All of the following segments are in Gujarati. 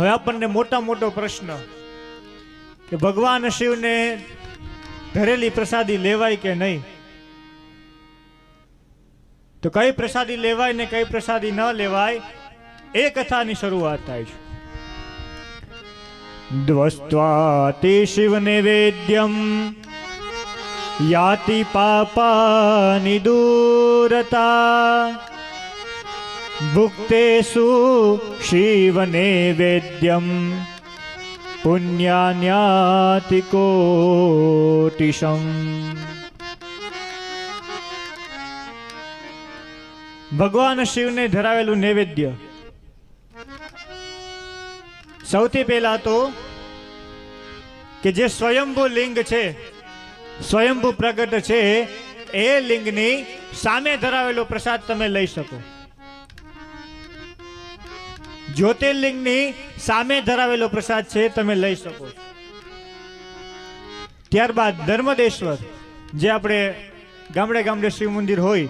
હવે આપણને મોટા મોટો પ્રશ્ન કે ભગવાન શિવને ધરેલી પ્રસાદી લેવાય કે નહીં? તો કઈ પ્રસાદી લેવાય ને કઈ પ્રસાદી ન લેવાય, એ કથાની શરૂઆત થાય છે. દ્વસ્ત્વાતિ શિવ નિવેદ્યમ યાતિ પાપાની દૂરતા. ભુક્તેષુ શિવ નૈવેદ્યમ પુણ્યાન્યાતિ કોટિશમ ભગવાન શિવને ધરાવેલું નૈવેદ્ય સૌથી પહેલા તો કે જે સ્વયંભૂ લિંગ છે, સ્વયંભૂ પ્રગટ છે, એ લિંગની સામે ધરાવેલો પ્રસાદ તમે લઈ શકો. જ્યોતિર્લિંગની સામે ધરાવેલો પ્રસાદ છે, તમે લઈ શકો. ત્યારબાદ ધર્મદેશ્વર, જે આપણે ગામડે ગામડે શિવ મંદિર હોય,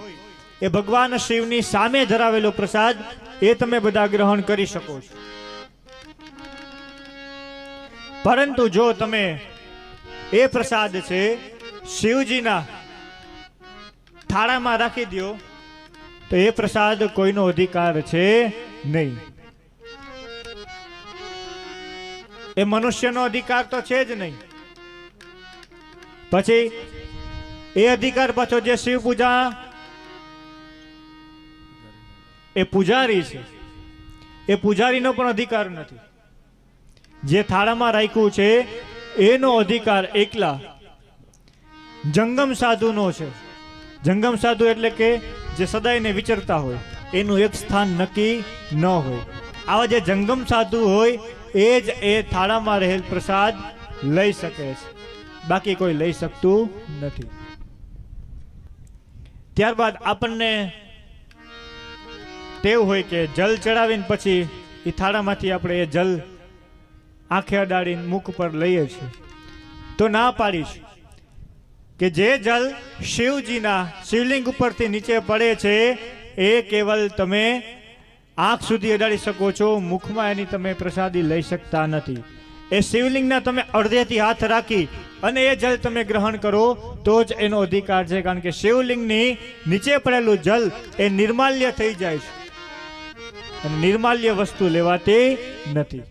એ ભગવાન શિવની સામે ધરાવેલો પ્રસાદ, એ તમે બધા ગ્રહણ કરી શકો છો પરંતુ જો તમે એ પ્રસાદ છે, શિવજીના થાળામાં રાખી દો તો એ પ્રસાદ કોઈનો અધિકાર છે નહીં એ મનુષ્યનો અધિકાર તો છે જ નહીં. પછી એ અધિકાર પાછો જે શિવ પૂજા એ પૂજારી છે. એ પૂજારીનો પણ અધિકાર નથી. જે થાળામાં રાખ્યું છે, એનો અધિકાર એકલા જંગમ સાધુનો છે. જંગમ સાધુ એટલે કે જે સદાયને વિચરતા હોય, એનું એક સ્થાન નક્કી ન હોય. આવા જે જંગમ સાધુ હોય એ જ એ થાળામાં રહેલ પ્રસાદ લઈ શકે છે. બાકી કોઈ લઈ શકતું નથી. ત્યારબાદ આપણને ટેવ હોય કે જલ ચડાવીને પછી એ થાળામાંથી આપણે એ જલ આંખે અડાડીને મુખ પર લઈએ છીએ. તો ના પાડીશ કે જે જલ શિવજીના શિવલિંગ ઉપરથી નીચે પડે છે, એ કેવલ તમે આંખ સુધી અડાડી શકો છો, મુખમાં એની તમે પ્રસાદી લઈ શકતા નથી. એ શિવલિંગના તમે અડધેથી હાથ રાખી અને એ જલ તમે ગ્રહણ કરો, તો જ એનો અધિકાર છે. કારણ કે શિવલિંગની નીચે પડેલું જલ એ નિર્માલ્ય થઈ જાય છે. નિર્માલ્ય વસ્તુ લેવાતી નથી.